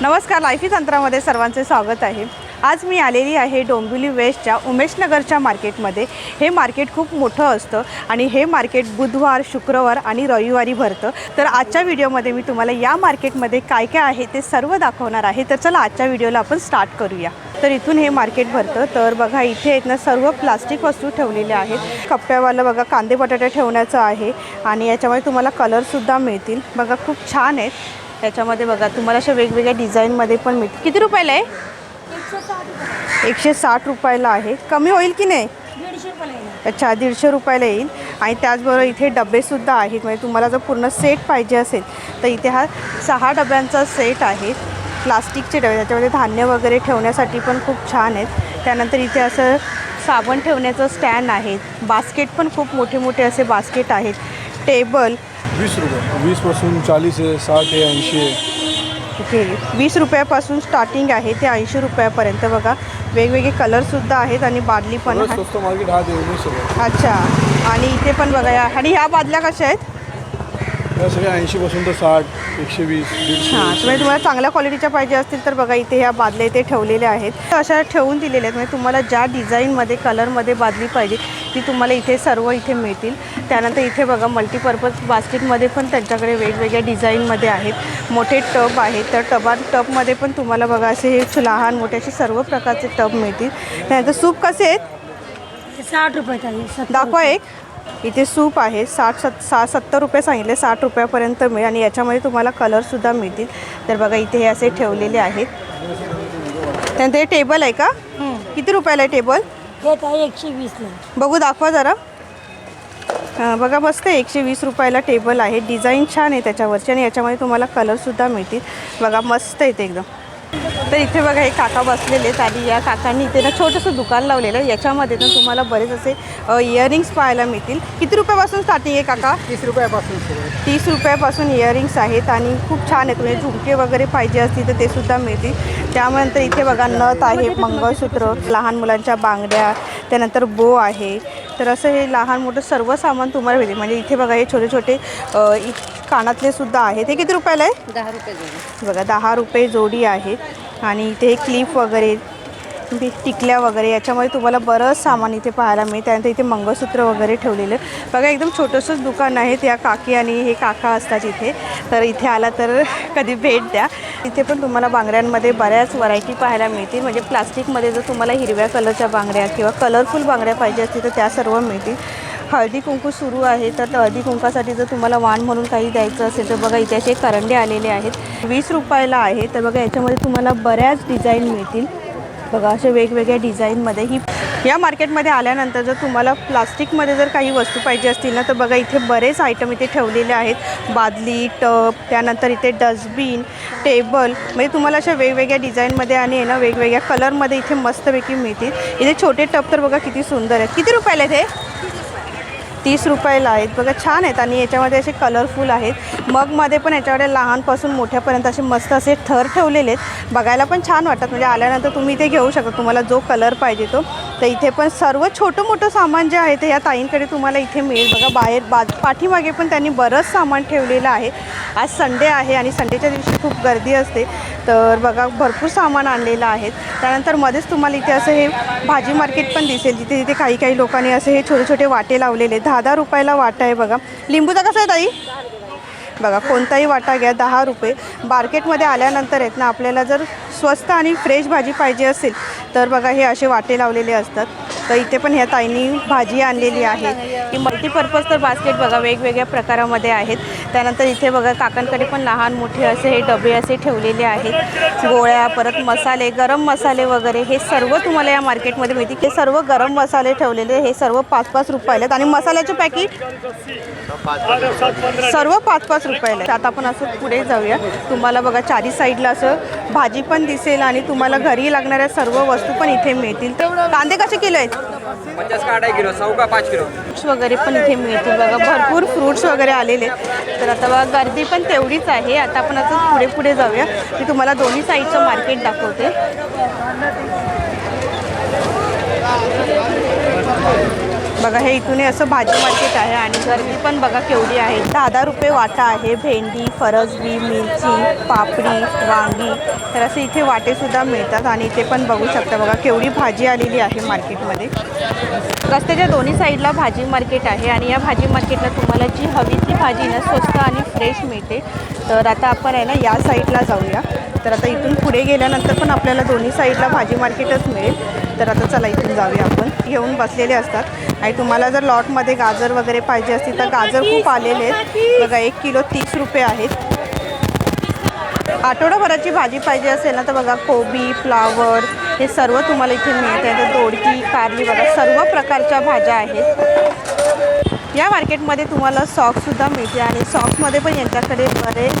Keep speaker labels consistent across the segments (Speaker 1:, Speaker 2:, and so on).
Speaker 1: नमस्कार लाईफी तंत्रामध्ये सर्वांचे स्वागत आहे. आज मी आलेली आहे डोंबिवली वेस्टच्या उमेशनगरच्या मार्केटमध्ये. हे मार्केट खूप मोठं असतं आणि हे मार्केट बुधवार शुक्रवार आणि रविवारी भरतं. तर आजच्या व्हिडिओमध्ये मी तुम्हाला या मार्केटमध्ये काय काय आहे ते सर्व दाखवणार आहे. तर चला आजच्या व्हिडिओला आपण स्टार्ट करूया. तर इथून हे मार्केट भरतं. तर बघा इथे आहेत ना सर्व प्लास्टिक वस्तू ठेवलेल्या आहेत. कप्प्यावाला बघा कांदे बटाटे ठेवण्याचं आहे आणि याच्यामध्ये तुम्हाला कलरसुद्धा मिळतील. बघा खूप छान आहेत. त्याच्यामध्ये बघा तुम्हाला अशा वेगवेगळ्या डिझाईनमध्ये पण मिळते किती रुपयाला आहे? एकशे साठ रुपयाला आहे. कमी होईल की नाही?
Speaker 2: दीडशे रुपयाला
Speaker 1: अच्छा दीडशे रुपयाला येईल. आणि त्याचबरोबर इथे डबेसुद्धा आहेत. म्हणजे तुम्हाला जर पूर्ण सेट पाहिजे असेल तर इथे हा सहा डब्यांचा सेट आहे. प्लास्टिकचे डबे. त्याच्यामध्ये धान्य वगैरे ठेवण्यासाठी पण खूप छान आहेत. त्यानंतर इथे असं साबण ठेवण्याचं स्टँड आहे. बास्केट पण खूप मोठे मोठे असे बास्केट आहेत. टेबल
Speaker 3: वीस रुपये. वीसपासून चाळीस आहे साठ आहे ऐंशी आहे.
Speaker 1: इथे वीस रुपयापासून स्टार्टिंग आहे ते ऐंशी रुपयापर्यंत बघा. वेगवेगळे कलरसुद्धा आहेत आणि बादली पण आहे
Speaker 3: स्वस्त मार्केट हा
Speaker 1: अच्छा. आणि इथे पण बघा या आणि ह्या बादल्या कशा आहेत?
Speaker 3: या सगळ्या ऐंशीपासून तर साठ एकशे वीस दीडशे.
Speaker 1: हां तुम्ही तुम्हाला चांगल्या क्वालिटीच्या पाहिजे असतील तर बघा इथे ह्या बादल्या इथे ठेवलेल्या आहेत. तर अशा ठेवून दिलेल्या आहेत. म्हणजे तुम्हाला ज्या डिझाईनमध्ये कलरमध्ये बादली पाहिजे ती तुम्हाला इथे सर्व इथे मिळतील. त्यानंतर इथे बघा मल्टीपर्पज बास्केटमध्ये पण त्यांच्याकडे वेगवेगळ्या डिझाईनमध्ये आहेत. मोठे टब आहेत. तर टबा टबमध्ये पण तुम्हाला बघा असे हे लहान मोठे असे सर्व प्रकारचे टब मिळतील. त्यानंतर सूप कसे आहेत?
Speaker 2: साठ सत्तर
Speaker 1: दाखवा एक. इथे सूप आहे. साठ सत् सा सत्तर रुपये सांगितले. साठ रुपयापर्यंत मिळेल आणि याच्यामध्ये तुम्हाला कलरसुद्धा मिळतील. तर बघा इथे हे असे ठेवलेले आहेत. त्यानंतर हे टेबल आहे का? किती रुपयाला आहे टेबल
Speaker 2: हेच आहे एकशे वीसला
Speaker 1: बघू दाखवा जरा. हां बघा मस्त एकशे वीस रुपयाला टेबल आहे. डिझाईन छान आहे त्याच्यावरची आणि याच्यामध्ये तुम्हाला कलरसुद्धा मिळतील. बघा मस्त येते एकदम. तर इथे बघा हे काका बसलेले आहेत आणि या काकांनी इथे ना छोटंसं दुकान लावलेलं आहे. याच्यामध्ये ना तुम्हाला बरेच असे इयरिंग्स पाहायला मिळतील. किती रुपयापासून स्टार्टिंग आहे काका?
Speaker 3: तीस रुपयापासून
Speaker 1: तीस रुपयापासून इयरिंग्स आहेत आणि खूप छान आहेत. म्हणजे झुमके वगैरे पाहिजे असतील तर ते सुद्धा मिळतील. त्यानंतर इथे बघा नथ आहे मंगळसूत्र लहान मुलांच्या बांगड्या त्यानंतर बो आहे. तर असं हे लहान मोठं सर्व सामान तुम्हाला मिळते म्हणजे इथे बघा हे छोटे छोटे कानातले सुद्धा आहेत. हे किती रुपयाला आहे?
Speaker 2: दहा रुपये जोडी.
Speaker 1: बघा दहा रुपये जोडी आहे. आणि इथे क्लिप वगैरे बी- टिकल्या वगैरे याच्यामध्ये तुम्हाला बरंच सामान इथे पाहायला मिळेल त्यानंतर इथे मंगळसूत्र वगैरे ठेवलेलं. बघा एकदम छोटंसंच दुकान आहे त्या काकी आणि हे काका असतात इथे. तर इथे आला तर कधी भेट द्या. इथे पण तुम्हाला बांगड्यांमध्ये बऱ्याच व्हरायटी पाहायला मिळतील. म्हणजे प्लास्टिकमध्ये जर तुम्हाला हिरव्या कलरच्या बांगड्या किंवा कलरफुल बांगड्या पाहिजे असतील तर त्या सर्व मिळतील. हळदी कुंकू सुरू आहे तर हळदी कुंकासाठी जर तुम्हाला वाण म्हणून काही द्यायचं असेल तर बघा इथे असे करंडे आलेले आहेत. वीस रुपयाला आहे तर बघा याच्यामध्ये तुम्हाला बऱ्याच डिझाईन मिळतील. बघा अशा वेगवेगळ्या डिझाईनमध्ये ही या मार्केटमध्ये आल्यानंतर जर तुम्हाला प्लास्टिकमध्ये जर काही वस्तू पाहिजे असतील ना तर बघा इथे बरेच आयटम इथे ठेवलेले आहेत. बादली टब त्यानंतर इथे डस्टबिन टेबल म्हणजे तुम्हाला अशा वेगवेगळ्या डिझाईनमध्ये आणि ना वेगवेगळ्या कलरमध्ये इथे मस्तपैकी मिळतील. इथे छोटे टब तर बघा किती सुंदर आहेत. किती रुपयाला आहेत हे? तीस रुपयाला आहेत. बघा छान आहेत आणि याच्यामध्ये असे कलरफुल आहेत. मगमध्ये पण याच्याकडे लहानपासून मोठ्यापर्यंत असे मस्त असे थर ठेवलेले आहेत. बघायला पण छान वाटतात. म्हणजे आल्यानंतर तुम्ही ते घेऊ शकता. तुम्हाला जो कलर पाहिजे तो. तर इथे पण सर्व छोटं मोठं सामान जे आहे ते या ताईंकडे तुम्हाला इथे मिळेल. बघा बाहेर बा पाठीमागे पण त्यांनी बरंच सामान ठेवलेलं आहे. आज संडे आहे आणि संडेच्या दिवशी खूप गर्दी असते. तर बघा भरपूर सामान आणलेलं आहे. त्यानंतर मध्येच तुम्हाला इथे असं हे भाजी मार्केट पण दिसेल. जिथे तिथे काही काही लोकांनी असे हे छोटे छोटे वाटे लावलेले दहा दहा रुपयाला वाटा आहे बघा. लिंबूचा कसा आहे ताई? बघा कोणताही वाटा घ्या दहा रुपये. मार्केटमध्ये आल्यानंतर आहेत ना आपल्याला जर स्वस्त आणि फ्रेश भाजी पाहिजे असेल तर बघा हे असे वाटे लावलेले असतात. तर इथे पण ह्या ताईंनी भाजी आणलेली आहे. ही मल्टीपर्पज तर बास्केट बघा वेगवेगळ्या प्रकारामध्ये आहेत. त्यानंतर इथे बघा काकांकडे पण लहान मोठे असे हे डबे असे ठेवलेले आहेत. गोळ्या परत मसाले गरम मसाले वगैरे. हे सर्व तुम्हाला या मार्केटमध्ये मिळतील. हे सर्व गरम मसाले ठेवलेले हे सर्व पाच पाच रुपयाला आहेत. आणि मसाल्याचे पॅकेट? सर्व पाच पाच रुपयाला आहेत. आता आपण असं पुढे जाऊया. तुम्हाला बघा चारी साईडला असं भाजी पण दिसेल आणि तुम्हाला घरी लागणाऱ्या सर्व वस्तू पण इथे मिळतील. कांदे कसे किलो आहेत?
Speaker 4: पचास का अढाई किलो सौ का पाच किलो?
Speaker 1: फ्रुट्स वगैरे पण इथे मिळतील बघा. भरपूर फ्रुट्स वगैरे आलेले आहेत. तर आता बघा गर्दी पण तेवढीच आहे. आता आपण असं पुढे पुढे जाऊया. मी तुम्हाला दोन्ही साईडचं मार्केट दाखवते. बघा हे इथून असं भाजी मार्केट आहे आणि गर्दी पण बघा केवढी आहे. दहा दहा रुपये वाटा आहे भेंडी फरसबी मिरची पापडी वांगी. तर असे इथे वाटेसुद्धा मिळतात आणि इथे पण बघू शकता बघा केवढी भाजी आलेली आहे मार्केटमध्ये रस्त्याच्या दोन्ही साईडला भाजी मार्केट आहे आणि या भाजी मार्केटला तुम्हाला जी हवी ती भाजी ना स्वस्त आणि फ्रेश मिळते. तर आता आपण आहे ना या साईडला जाऊया. तर आता इथून पुढे गेल्यानंतर पण आपल्याला दोन्ही साईडला भाजी मार्केटच मिळेल. तर आता चला इथून जाऊया आपण. घेऊन बसलेले असतात. आणि तुम्हाला जर लॉटमध्ये गाजर वगैरे पाहिजे असतील तर गाजर खूप आलेले आहेत. बघा एक किलो तीस रुपये आहेत. आठवडाभराची भाजी पाहिजे असेल ना तर बघा कोबी फ्लावर हे सर्व तुम्हाला इथे मिळते तर दोडकी कारली बघा सर्व प्रकारच्या भाज्या आहेत. या मार्केटमध्ये तुम्हाला सॉक्ससुद्धा मिळते आणि सॉक्समध्ये पण यांच्याकडे बरेच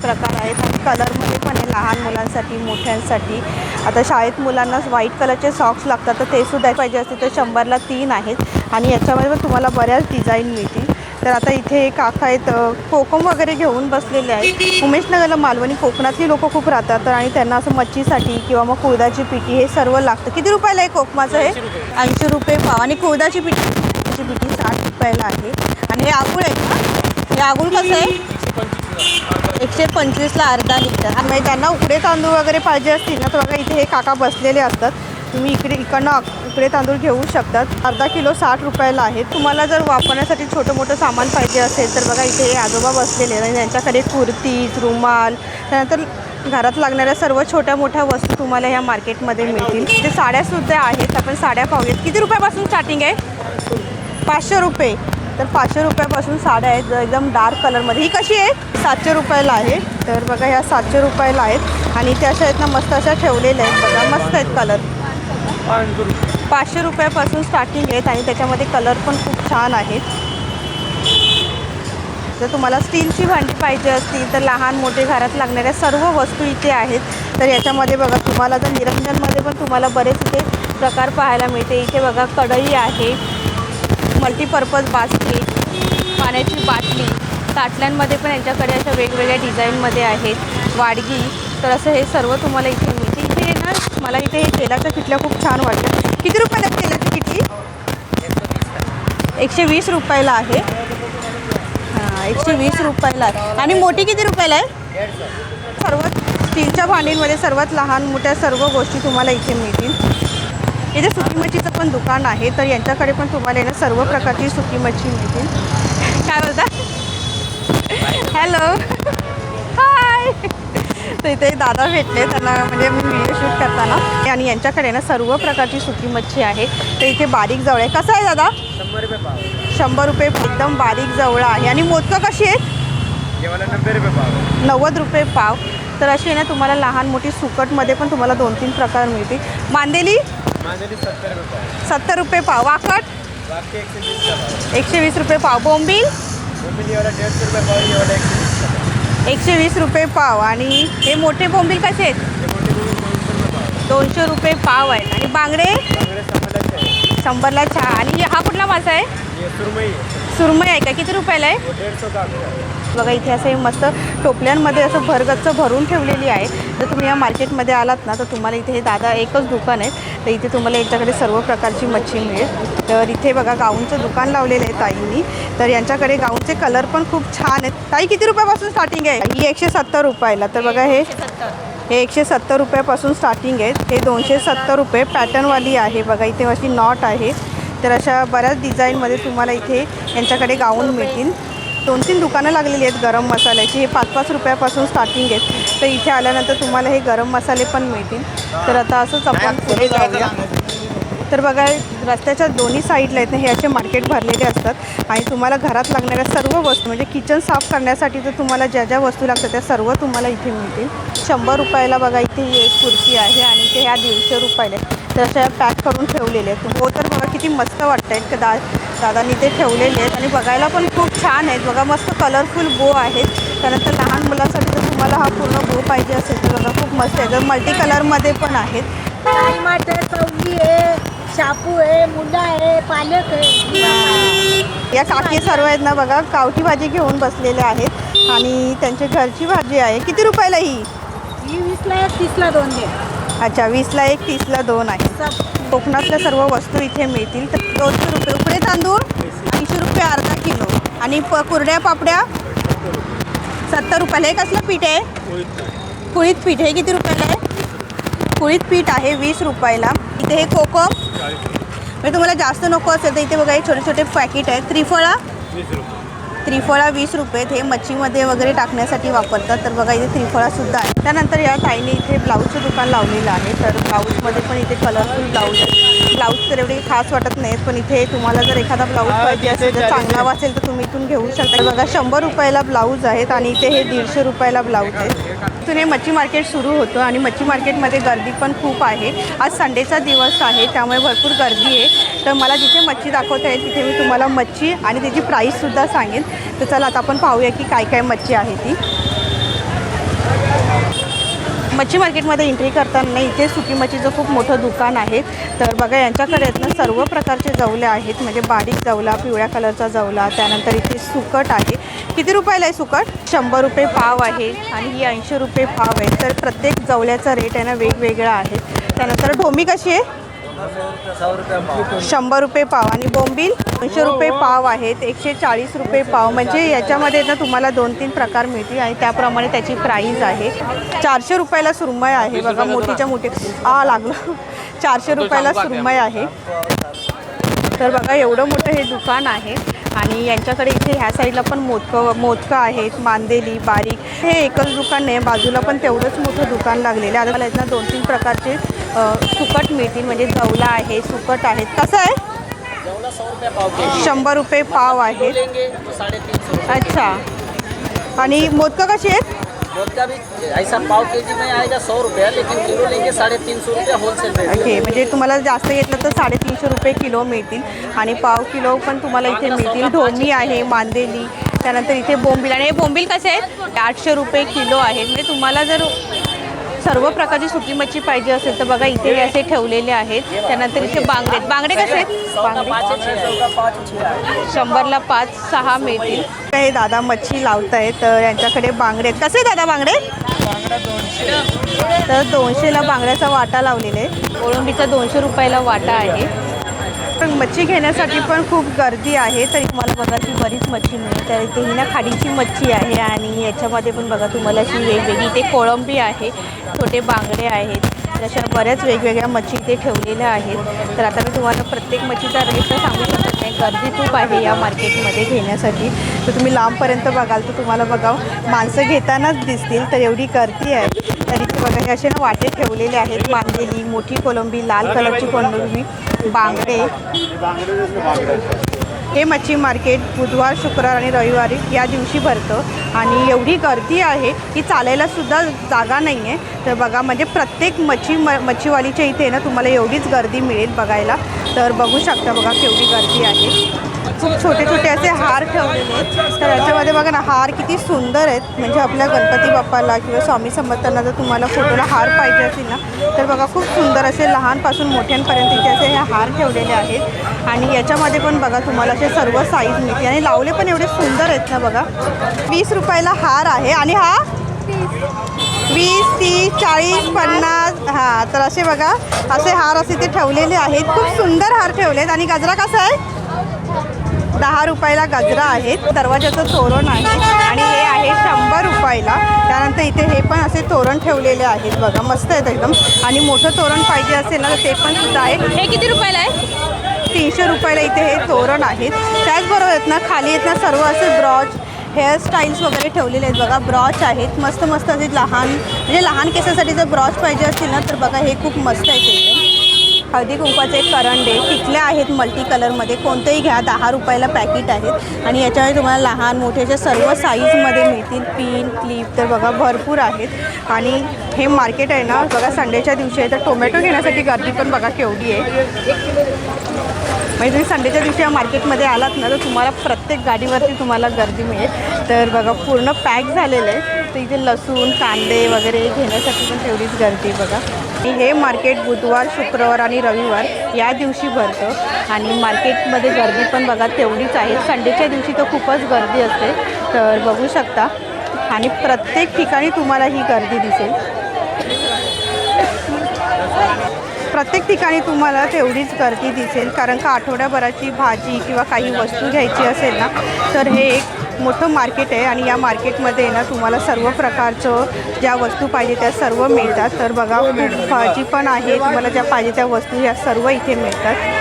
Speaker 1: प्रकार आहेत आणि कलरमध्ये पण आहे लहान मुलांसाठी मोठ्यांसाठी. आता शाळेत मुलांना व्हाईट कलरचे सॉक्स लागतात तर ते सुद्धा पाहिजे असतील तर शंभरला तीन आहेत. आणि याच्यामध्ये पण तुम्हाला बऱ्याच डिझाईन मिळतील. तर आता इथे एक काका आहेत कोकम वगैरे घेऊन बसलेले आहेत. उमेशनगरला मालवणी कोकणातली लोक खूप राहतात तर आणि त्यांना असं मच्छीसाठी किंवा मग कुळदाची पिठी हे सर्व लागतं. किती रुपयाला आहे कोकमाचं हे? ऐंशी रुपये पाव. आणि कुळदाची पिठी कुळदाची पिठी साठ रुपयाला आहे. आणि हे आगुळ आहे का हे आगुळ कसं आहे? एकशे पंचवीसला अर्धा लिटर. आणि त्यांना उकडे तांदूळ वगैरे पाहिजे असतील ना तर बघा इथे हे काका बसलेले असतात. तुम्ही इकडे इकडनं इकडे तांदूळ घेऊ शकतात. अर्धा किलो साठ रुपयाला आहे. तुम्हाला जर वापरण्यासाठी छोटं मोठं सामान पाहिजे असेल तर बघा इथे आजोबा बसलेले आणि त्यांच्याकडे कुर्तीज रुमाल त्यानंतर घरात लागणाऱ्या सर्व छोट्या मोठ्या वस्तू तुम्हाला ह्या मार्केटमध्ये मिळतील. ते साड्यासुद्धा आहेत. आपण साड्या पाहूयात. किती रुपयापासून स्टार्टिंग आहे? पाचशे रुपये. तर पाचशे रुपयापासून साड्या आहेत. एकदम डार्क कलरमध्ये. ही कशी आहे? सातशे रुपयाला आहे. तर बघा ह्या सातशे रुपयाला आहेत. आणि त्या अशा आहेत ना मस्त अशा ठेवलेल्या आहेत. बघा मस्त आहेत कलर. पाचशे रुपयापासून स्टार्टिंग आहेत आणि त्याच्यामध्ये कलर पण खूप छान आहेत. जर तुम्हाला स्टीलची भांडी पाहिजे असतील तर लहान मोठे घरात लागणाऱ्या सर्व वस्तू इथे आहेत. तर याच्यामध्ये बघा तुम्हाला जर निरंजनमध्ये पण तुम्हाला बरेच इथे प्रकार पाहायला मिळते. इथे बघा कढई आहे मल्टीपर्पज बास्केट पाण्याची बाटली ताटल्यांमध्ये पण यांच्याकडे अशा वेगवेगळ्या डिझाईनमध्ये आहेत. वाडगी तर असं हे सर्व तुम्हाला इथे मिळते. ना मला इथे हे तेलाच्या किटल्या खूप छान वाटतं. किती रुपयाला तेलाची किटली? एकशे वीस रुपयाला आहे. हां एकशे वीस रुपयाला आहे. आणि मोठी किती रुपयाला आहे? सर्व स्टीलच्या भांडींमध्ये सर्वात लहान मोठ्या सर्व गोष्टी तुम्हाला इथे मिळतील. इथे सुकी मच्छीचं पण दुकान आहे तर यांच्याकडे पण तुम्हाला ना सर्व प्रकारची सुकी मच्छी मिळतील. काय बोलता? हॅलो हाय तर इथे दादा भेटले. त्यांना म्हणजे मी व्हिडिओ शूट करताना. आणि यांच्याकडे ना सर्व प्रकारची सुकी मच्छी आहे. तर इथे बारीक जवळ आहे. कसं आहे दादा?
Speaker 4: शंभर रुपये पाव.
Speaker 1: शंभर रुपये एकदम बारीक जवळ आहे. आणि मोदकं कशी आहेत?
Speaker 4: रुपये पाव.
Speaker 1: नव्वद रुपये पाव. तर अशी आहे ना तुम्हाला लहान मोठी सुकटमध्ये पण तुम्हाला दोन तीन प्रकार मिळतील. मांदेली?
Speaker 4: सत्तर रुपये पाव.
Speaker 1: सत्तर रुपये पाव. वाकट
Speaker 4: एकशे
Speaker 1: वीस रुपये पाव. बोंबील?
Speaker 4: रुपये पाव एकशे
Speaker 1: वीस रुपये पाव आणि हे मोठे बोंबील कसे आहेत?
Speaker 4: हे दोनशे रुपये पाव
Speaker 1: आहेत. आणि बांगडे? शंभरला चहा. आणि हा कुठला मासा आहे?
Speaker 4: हे सुरमई. आहे
Speaker 1: सुरमई आहे का? किती रुपयाला आहे?
Speaker 4: आहे
Speaker 1: बघा इथे असं हे मस्त टोपल्यांमध्ये असं भरगच्च भरून ठेवलेली आहे. जर तुम्ही या मार्केटमध्ये आलात ना तर तुम्हाला इथे हे दादा एकच दुकान आहे. तर इथे तुम्हाला यांच्याकडे सर्व प्रकारची मच्छी मिळेल. तर इथे बघा गाऊनचं दुकान लावलेलं आहे ताईंनी. तर यांच्याकडे गाऊनचे कलर पण खूप छान आहेत. ताई किती रुपयापासून स्टार्टिंग आहे? ही एकशे सत्तर रुपयाला. तर बघा हे हे एकशे सत्तर रुपयापासून स्टार्टिंग आहेत. हे दोनशे सत्तर रुपये पॅटर्नवाली आहे. बघा इथे अशी नॉट आहे. तर अशा बऱ्याच डिझाईनमध्ये तुम्हाला इथे यांच्याकडे गाऊन मिळतील. दोन तीन दुकानं लागलेली आहेत गरम मसाल्याची. हे पाच पाच रुपयापासून स्टार्टिंग आहेत. तर इथे आल्यानंतर तुम्हाला हे गरम मसाले पण मिळतील. तर आता असंच आपण पुढे जाऊया. तर बघा रस्त्याच्या दोन्ही साईडला आहेत ना हे असे मार्केट भरलेले असतात. आणि तुम्हाला घरात लागणाऱ्या सर्व वस्तू म्हणजे किचन साफ करण्यासाठी तर तुम्हाला ज्या ज्या वस्तू लागतात त्या सर्व तुम्हाला इथे मिळतील. शंभर रुपयाला बघा इथे ही एक कुर्ती आहे आणि इथे ह्या दीडशे रुपयाला आहे. तर अशा पॅक करून ठेवलेले आहेत. हो तर बघा किती मस्त वाटत आहेत दा दादांनी ते ठेवलेले आहेत आणि बघायला पण खूप छान आहेत. बघा मस्त कलरफुल बो आहेत. त्यानंतर लहान मुलांसाठी जर तुम्हाला हा पूर्ण बो पाहिजे असेल तर बघा खूप मस्त आहे. जर मल्टी कलरमध्ये पण आहेत.
Speaker 2: चवली आहे शापू आहे मुला आहे पालक आहे.
Speaker 1: या काकी सर्व आहेत ना बघा गावठी भाजी घेऊन बसलेल्या आहेत. आणि त्यांची घरची भाजी आहे. किती रुपयाला ही?
Speaker 2: ही वीसला एक तीसला दोन दे.
Speaker 1: अच्छा वीसला एक तीसला दोन आहे. कोकणातल्या सर्व वस्तू इथे मिळतील. तर दोनशे रुपये तांदूळ ऐंशी रुपये अर्धा किलो. आणि प कुरड्या पापड्या सत्तर रुपयाला. हे कसलं पीठ आहे? कुळीत पीठ. हे किती रुपयाला आहे? कुळीत पीठ आहे वीस रुपयाला. इथे हे कोकम. म्हणजे तुम्हाला जास्त नको असेल तर इथे बघा हे छोटे छोटे पॅकेट आहेत. त्रिफळा. त्रिफळा वीस रुपये. हे मच्छीमध्ये वगैरे टाकण्यासाठी वापरतात. तर बघा इथे त्रिफळासुद्धा आहे. त्यानंतर या ताईने इथे ब्लाऊजचं दुकान लावलेलं आहे. तर ब्लाऊजमध्ये पण इथे कलरफुल ब्लाऊज आहे. ब्लाऊज तर एवढे खास वाटत नाहीत पण इथे तुम्हाला जर एखादा ब्लाऊज पाहिजे असेल तर चांगला वाचेल तर तुम्ही इथून घेऊ शकता. बघा शंभर रुपयाला ब्लाऊज आहेत आणि इथे हे दीडशे रुपयाला ब्लाऊज आहे इथून हे मच्छी मार्केट सुरू होतं आणि मच्छी मार्केटमध्ये गर्दी पण खूप आहे. आज संडेचा दिवस आहे त्यामुळे भरपूर गर्दी आहे. तर मला जिथे मच्छी दाखवता येईल तिथे मी तुम्हाला मच्छी आणि त्याची प्राईससुद्धा सांगेन. तर चला आता आपण पाहूया की काय काय मच्छी आहे ती. मच्छी मार्केटमध्ये एंट्री करताना इथे सुकी मच्छीचं खूप मोठं दुकान आहे. तर बघा यांच्याकडे आहेत ना सर्व प्रकारचे जवले आहेत. म्हणजे बारीक जवला पिवळ्या कलरचा जवला त्यानंतर इथे सुकट आहे. किती रुपयाला आहे सुकट? शंभर रुपये पाव आहे आणि ही ऐंशी रुपये पाव आहे. तर प्रत्येक जवल्याचा रेट आहे ना वेगवेगळा आहे. त्यानंतर ढोमी कशी आहे? शंभर रुपये पाव आणि बोंबील. दोनशे रुपये पाव आहेत एकशे चाळीस रुपये पाव. म्हणजे याच्यामध्ये ना तुम्हाला दोन तीन प्रकार मिळतील आणि त्याप्रमाणे त्याची प्राईस आहे. चारशे रुपयाला सुरमय आहे बघा मोठीच्या मोठी आ लागलं. चारशे रुपयाला सुरमय आहे. तर बघा एवढं मोठं हे दुकान आहे आणि यांच्याकडे इथे ह्या साईडला पण मोदकं मोदकं आहेत मांदेली बारीक. हे एकच दुकान नाही बाजूला पण तेवढंच मोठं दुकान लागलेलं आहे. आता दोन तीन प्रकारचे सुकट मिळतील म्हणजे जवला आहे सुकट आहेत कसं आहे? शंभर रुपये पाव आहे. अच्छा. आणि मोदकं कशी आहेत?
Speaker 4: मोदका भी ऐसा पाव के जी में आएगा सौ रुपया लेकिन किलो लेंगे साढ़े तीन सौ रुपया होलसेल रेट
Speaker 1: ओके म्हणजे तुम्हाला जास्त घेतलं तर साडेतीनशे रुपये किलो मिळतील. आणि पाव किलो पण तुम्हाला इथे मिळतील. ढोमी आहे मांदेली त्यानंतर इथे बोंबील. आणि हे बोंबील कसे आहेत? आठशे रुपये किलो आहेत म्हणजे तुम्हाला जर सर्व प्रकारची सुकी मच्छी पाहिजे असेल तर बघा इथे हे असे ठेवलेले आहेत. त्यानंतर इथे बांगडे आहेत. बांगडे कसे आहेत? शंभरला पाच सहा मिळतील. हे दादा मच्छी लावतायत. तर यांच्याकडे बांगडे आहेत. कसे दादा बांगडे? तर दोनशेला बांगड्याचा वाटा लावलेला आहे. कोळंबीचा दोनशे रुपयाला वाटा आहे. पण मच्छी घेण्यासाठी पण खूप गर्दी आहे तरी तुम्हाला बघा की बरीच मच्छी मिळेल तर इथे ही ना खाडीची मच्छी आहे आणि याच्यामध्ये पण बघा तुम्हाला अशी वेगवेगळी इथे कोळंबी आहे छोटे बांगडे आहेत अशा बऱ्याच वेगवेगळ्या मच्छी इथे ठेवलेल्या आहेत. तर आता मी तुम्हाला प्रत्येक मच्छीचा रेट तर सांगू शकत नाही. गर्दी खूप आहे या मार्केटमध्ये घेण्यासाठी. तर तुम्ही लांबपर्यंत बघाल तर तुम्हाला बघा माणसं घेतानाच दिसतील तर एवढी गर्दी आहे. तर इथे बघा हे असे ना वाटे ठेवलेले आहेत. मांदेली मोठी कोलंबी लाल कलरची कोलंबी बांगडे. हे मच्छी मार्केट बुधवार शुक्रवार आणि रविवारी या दिवशी भरतं. आणि एवढी गर्दी आहे की चालायलासुद्धा जागा नाही आहे तर बघा म्हणजे प्रत्येक मच्छी म मच्छीवालीच्या इथे ना तुम्हाला एवढीच गर्दी मिळेल बघायला. तर बघू शकता बघा केवढी गर्दी आहे. खूप छोटे छोटे असे हार ठेवलेले आहेत. तर याच्यामध्ये बघा ना हार किती सुंदर आहेत. म्हणजे आपल्या गणपती बाप्पाला किंवा स्वामी समर्थांना जर तुम्हाला फोटोला हार पाहिजे असेल ना तर बघा खूप सुंदर असे लहानपासून मोठ्यांपर्यंत इथे असे हे हार ठेवलेले आहेत. आणि याच्यामध्ये पण बघा तुम्हाला असे सर्व साईज मिळते आणि लावले पण एवढे सुंदर आहेत ना बघा. वीस रुपयाला हार आहे. आणि हा? वीस तीस चाळीस पन्नास. हां तर असे बघा असे हार असे ते ठेवलेले आहेत. खूप सुंदर हार ठेवले आहेत आणि गजरा कसा आहे? दहा रुपयाला गजरा आहेत. दरवाजाचं तोरण आहे आणि हे आहे शंभर रुपयाला. त्यानंतर इथे हे पण असे तोरण ठेवलेले आहेत बघा मस्त आहेत एकदम. आणि मोठं तोरण पाहिजे असेल ना ते पण सुद्धा आहे. हे किती रुपयाला आहे? तीनशे रुपयाला इथे हे तोरण आहेत. त्याचबरोबर आहेत ना खाली आहेत ना सर्व असे ब्रॉच हेअरस्टाईल्स वगैरे ठेवलेले आहेत बघा ब्रॉच आहेत. मस्त मस्त असे लहान म्हणजे लहान केसासाठी जर ब्रॉच पाहिजे असतील ना तर बघा हे खूप मस्त आहे एकदम. हळदी कुंकवाचे करंडे टिकल्या आहेत मल्टी कलरमध्ये कोणतेही घ्या दहा रुपयाला पॅकेट आहेत. आणि याच्यामध्ये तुम्हाला लहान मोठे सर्व साईजमध्ये मिळतील. पिन क्लिप तर बघा भरपूर आहेत. आणि हे मार्केट आहे ना बघा संडेच्या दिवशी आहे. तर टोमॅटो घेण्यासाठी गर्दी पण बघा केवढी आहे. म्हणजे तुम्ही संडेच्या दिवशी या मार्केटमध्ये आलात ना तर तुम्हाला प्रत्येक गाडीवरती तुम्हाला गर्दी मिळेल. तर बघा पूर्ण पॅक झालेलं आहे. तर इथे लसूण कांदे वगैरे घेण्यासाठी पण तेवढीच गर्दी बघा. हे मार्केट बुधवार शुक्रवार आणि रविवार या दिवशी भरतं. आणि मार्केटमध्ये गर्दी पण बघा तेवढीच आहे. संडेच्या दिवशी तर खूपच गर्दी असते. तर बघू शकता. आणि प्रत्येक ठिकाणी तुम्हाला ही गर्दी दिसेल. प्रत्येक ठिकाणी तुम्हाला तेवढीच गर्दी दिसेल. कारण का आठवड्याभराची भाजी किंवा काही वस्तू घ्यायची असेल ना तर हे एक मोठं मार्केट आहे आणि या मार्केटमध्ये ना तुम्हाला सर्व प्रकारचं ज्या वस्तू पाहिजे त्या सर्व मिळतात. तर बघा खूप भाजी पण आहे. तुम्हाला ज्या पाहिजे त्या वस्तू या सर्व इथे मिळतात.